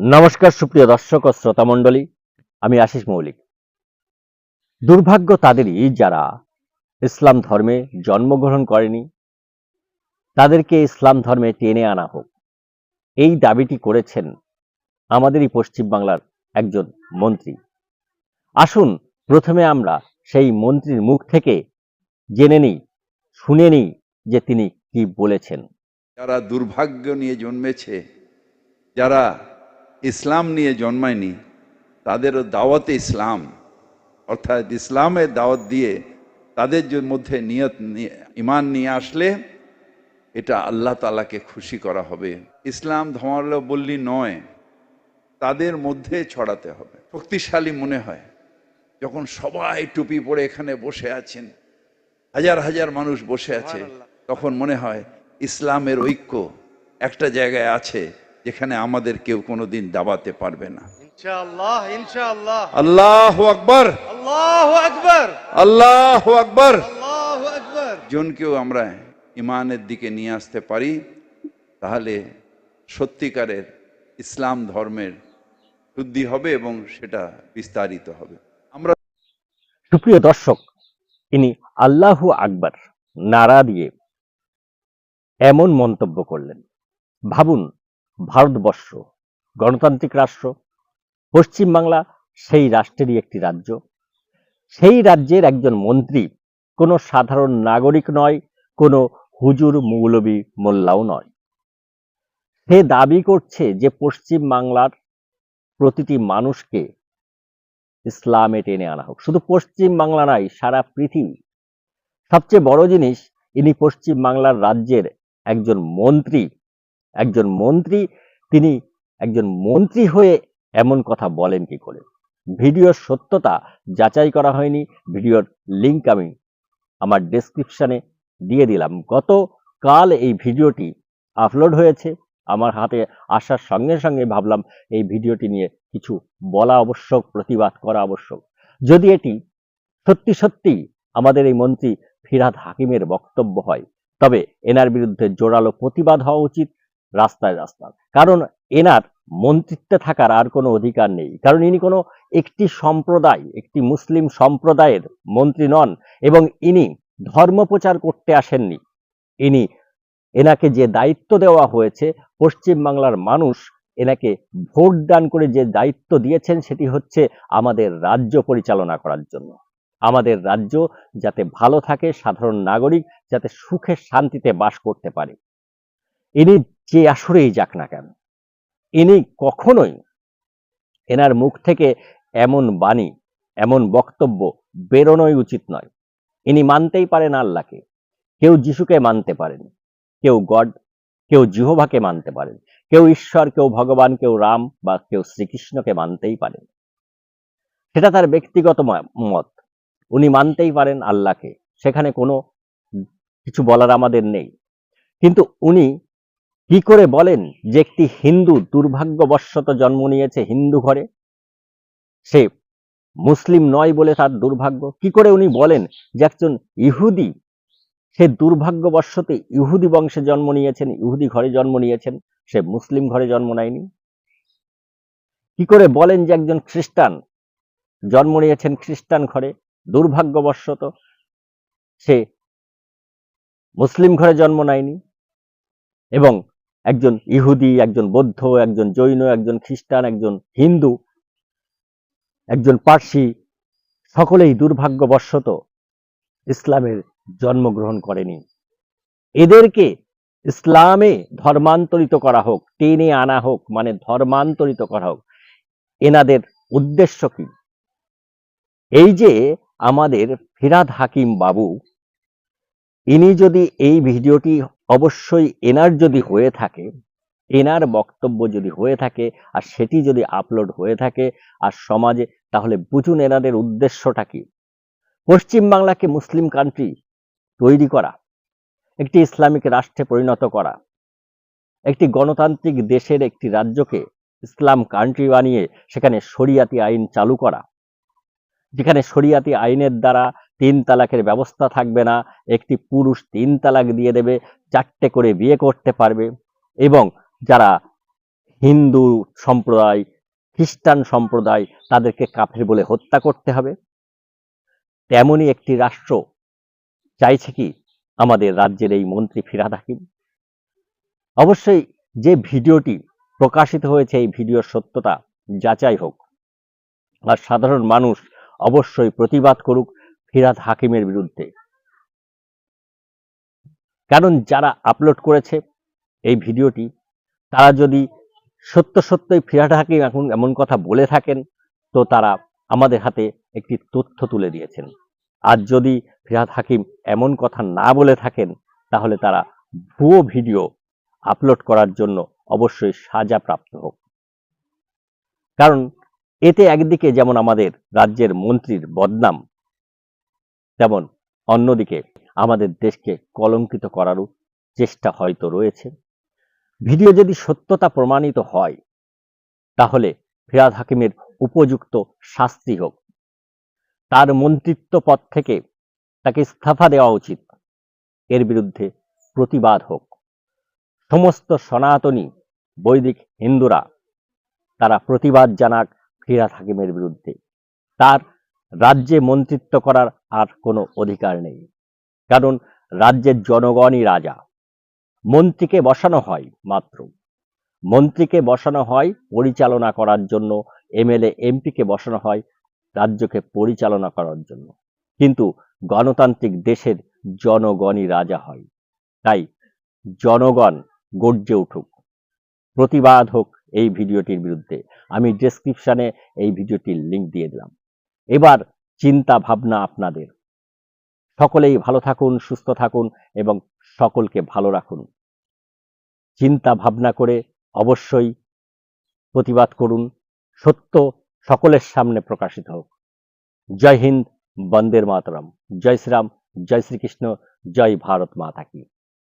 নমস্কার, সুপ্রিয় দর্শক ও শ্রোতা মণ্ডলী। আমি আশিস মৌলিক। দুর্ভাগ্য তাদেরই যারা ইসলাম ধর্মে জন্মগ্রহণ করেনি, তাদেরকে ইসলাম ধর্মে টেনে আনা হোক। এই দাবিটি করেছেন আমাদেরই পশ্চিমবাংলার একজন মন্ত্রী। আসুন, প্রথমে আমরা সেই মন্ত্রীর মুখ থেকে জেনে নিই, শুনে নিই যে তিনি কি বলেছেন। যারা দুর্ভাগ্য নিয়ে জন্মেছে, যারা ইসলাম নিয়ে জন্মায়নি তাদেরও দাওয়াতে ইসলাম। অর্থাৎ ইসলামের দাওয়াত দিয়ে তাদের মধ্যে নিয়ত নিয়ে- ইমান নিয়ে আসলে এটা আল্লাহ তালাকে খুশি করা হবে। ইসলাম ধর্মাল বললি নয় তাদের মধ্যে ছড়াতে হবে। শক্তিশালী মনে হয় যখন সবাই টুপি পরে এখানে বসে আছেন হাজার হাজার মানুষ বসে আছে তখন মনে হয় ইসলামের ঐক্য একটা জায়গায় আছে যেখানে আমাদের কেউ কোনোদিন দাবাতে পারবে না। ইনশাআল্লাহ ইনশাআল্লাহ। আল্লাহ আকবর। আল্লাহ আকবর। আল্লাহু আকবার। জনকেও আমরা ইমানের দিকে নিয়ে আসতে পারি তাহলে সত্যিকারের ইসলাম ধর্মের শুদ্ধি হবে এবং সেটা বিস্তারিত হবে। আমরা সুপ্রিয় দর্শক ইনি আল্লাহু আকবার নারা দিয়ে এমন মন্তব্য করলেন। ভাবুন ভারতবর্ষ, গণতান্ত্রিক রাষ্ট্র, পশ্চিমবাংলা সেই রাষ্ট্রেরই একটি রাজ্য। সেই রাজ্যের একজন মন্ত্রী কোনো সাধারণ নাগরিক নয়, কোনো হুজুর, মৌলবী, মোল্লাও নয়। সে দাবি করছে যে পশ্চিম বাংলার প্রতিটি মানুষকে ইসলামে টেনে আনা হোক। শুধু পশ্চিম বাংলা নয়, সারা পৃথিবী। সবচেয়ে বড় জিনিস, ইনি পশ্চিম বাংলার রাজ্যের একজন মন্ত্রী একজন মন্ত্রী, তিনি একজন মন্ত্রী হয়ে এমন কথা বলেন কি করে? ভিডিওর সত্যতা যাচাই করা হয়নি, ভিডিওর লিঙ্ক আমি আমার ডেসক্রিপশনে দিয়ে দিলাম। গতকাল এই ভিডিওটি আপলোড হয়েছে, আমার হাতে আসার সঙ্গে সঙ্গে ভাবলাম এই ভিডিওটি নিয়ে কিছু বলা আবশ্যক, প্রতিবাদ করা আবশ্যক। যদি এটি সত্যি সত্যি আমাদের এই মন্ত্রী ফিরাদ হাকিমের বক্তব্য হয়, তবে এনার বিরুদ্ধে জোরালো প্রতিবাদ হওয়া উচিত। রাস্তায় রাস্তায় কারণ এনার মন্ত্রিত্বে থাকার আর কোনো অধিকার নেই। কারণ ইনি কোনো একটি সম্প্রদায়, একটি মুসলিম সম্প্রদায়ের মন্ত্রী নন এবং ইনি ধর্ম প্রচার করতে আসেননি। ইনি এনাকে যে দায়িত্ব দেওয়া হয়েছে পশ্চিম বাংলার মানুষ এনাকে ভোট দান করে যে দায়িত্ব দিয়েছেন সেটি হচ্ছে আমাদের রাজ্য পরিচালনা করার জন্য। আমাদের রাজ্য যাতে ভালো থাকে, সাধারণ নাগরিক যাতে সুখে শান্তিতে বাস করতে পারে। ইনি যে আসরেই যাক না কেন, ইনি কখনোই এনার মুখ থেকে এমন বাণী, এমন বক্তব্য বেরোনোই উচিত নয়। ইনি মানতেই পারেন আল্লাহকে। কেউ যিশুকে মানতে পারেন, কেউ গড, কেউ জিহোভাকে মানতে পারেন, কেউ ঈশ্বর, কেউ ভগবান, কেউ রাম বা কেউ শ্রীকৃষ্ণকে মানতেই পারেন। সেটা তার ব্যক্তিগত মত। উনি মানতেই পারেন আল্লাহকে। সেখানে কোনো কিছু বলার আমাদের নেই। কিন্তু উনি কি করে বলেন যে একটি হিন্দু দুর্ভাগ্যবশত জন্ম নিয়েছে হিন্দু ঘরে? সে মুসলিম নয় বলে তার দুর্ভাগ্য। কি করে উনি বলেন যে একজন ইহুদি, সে দুর্ভাগ্যবশত ইহুদি বংশে জন্ম নিয়েছেন, ইহুদি ঘরে জন্ম নিয়েছেন, সে মুসলিম ঘরে জন্ম নেয়নি? কি করে বলেন যে একজন খ্রিস্টান জন্ম নিয়েছেন খ্রিস্টান ঘরে, দুর্ভাগ্যবশত সে মুসলিম ঘরে জন্ম নেয়নি? এবং একজন ইহুদি, একজন বৌদ্ধ, একজন জৈন, একজন খ্রিস্টান, একজন হিন্দু, একজন পার্সি, সকলেই দুর্ভাগ্যবশত ইসলামের জন্মগ্রহণ করেনি। এদেরকে ইসলামে ধর্মান্তরিত করা হোক, টেনে আনা হোক মানে ধর্মান্তরিত করা হোক, এনাদের উদ্দেশ্য কি? এই যে আমাদের ফিরাদ হাকিম বাবু, ইনি যদি এই ভিডিওটি অবশ্যই এনার যদি হয়ে থাকে, এনার বক্তব্য যদি হয়ে থাকে, আর সেটি যদি আপলোড হয়ে থাকে, আর সমাজে, তাহলে বুঝুন এনাদের উদ্দেশ্যটা কি? পশ্চিমবাংলাকে মুসলিম কান্ট্রি তৈরি করা, একটি ইসলামিক রাষ্ট্রে পরিণত করা, একটি গণতান্ত্রিক দেশের একটি রাজ্যকে ইসলাম কান্ট্রি বানিয়ে সেখানে শরিয়াতি আইন চালু করা, যেখানে শরিয়াতি আইনের দ্বারা তিন তালাকের ব্যবস্থা থাকবে না, একটি পুরুষ তিন তালাক দিয়ে দেবে চারটে করে বিয়ে করতে পারবে এবং যারা হিন্দু সম্প্রদায়, খ্রিস্টান সম্প্রদায় তাদেরকে কাফের বলে হত্যা করতে হবে। তেমনই একটি রাষ্ট্র চাইছে কি আমাদের রাজ্যের এই মন্ত্রী ফিরাদ হাকিম। অবশ্যই যে ভিডিওটি প্রকাশিত হয়েছে এই ভিডিওর সত্যতা যাচাই হোক। আর সাধারণ মানুষ অবশ্যই প্রতিবাদ করুক ফিরাদ হাকিমের বিরুদ্ধে। কারণ যারা আপলোড করেছে এই ভিডিওটি, তারা যদি সত্য সত্যই ফিরাদ হাকিম এখন এমন কথা বলে থাকেন, তো তারা আমাদের হাতে একটি তথ্য তুলে দিয়েছেন। আর যদি ফিরাদ হাকিম এমন কথা না বলে থাকেন, তাহলে তারা ভুয়ো ভিডিও আপলোড করার জন্য অবশ্যই সাজা প্রাপ্ত হোক। কারণ এতে একদিকে যেমন আমাদের রাজ্যের মন্ত্রীর বদনাম, তেমন অন্যদিকে আমাদের দেশকে কলঙ্কিত করারও চেষ্টা হয়তো রয়েছে। ভিডিও যদি সত্যতা প্রমাণিত হয়, তাহলে ফিরাদ হাকিমের উপযুক্ত শাস্তি হোক। তার মন্ত্রিত্ব পদ থেকে তাকে ইস্তফা দেওয়া উচিত। এর বিরুদ্ধে প্রতিবাদ হোক। সমস্ত সনাতনী বৈদিক হিন্দুরা, তারা প্রতিবাদ জানাক ফিরাদ হাকিমের বিরুদ্ধে। তার রাজ্যে মন্ত্রিত্ব করার আর কোনো অধিকার নেই। কারণ রাজ্যের জনগণই রাজা। মন্ত্রীকে বসানো হয় মাত্র। মন্ত্রীকে বসানো হয় পরিচালনা করার জন্য, এমএলএ, এমপিকে বসানো হয় রাজ্যকে পরিচালনা করার জন্য। কিন্তু গণতান্ত্রিক দেশের জনগণই রাজা হয়। তাই জনগণ গর্জে উঠুক। প্রতিবাদ হোক এই ভিডিওটির বিরুদ্ধে। আমি ডেসক্রিপশনে এই ভিডিওটির লিংক দিয়ে দিলাম। এবার চিন্তা ভাবনা আপনাদের। সকলেই ভালো থাকুন, সুস্থ থাকুন এবং সকলকে ভালো রাখুন। চিন্তা ভাবনা করে অবশ্যই প্রতিবাদ করুন। সত্য সকলের সামনে প্রকাশিত হোক। জয় হিন্দ বন্দের মাতরম। জয় শ্রীরাম, জয় শ্রীকৃষ্ণ, জয় ভারত মাতা কি।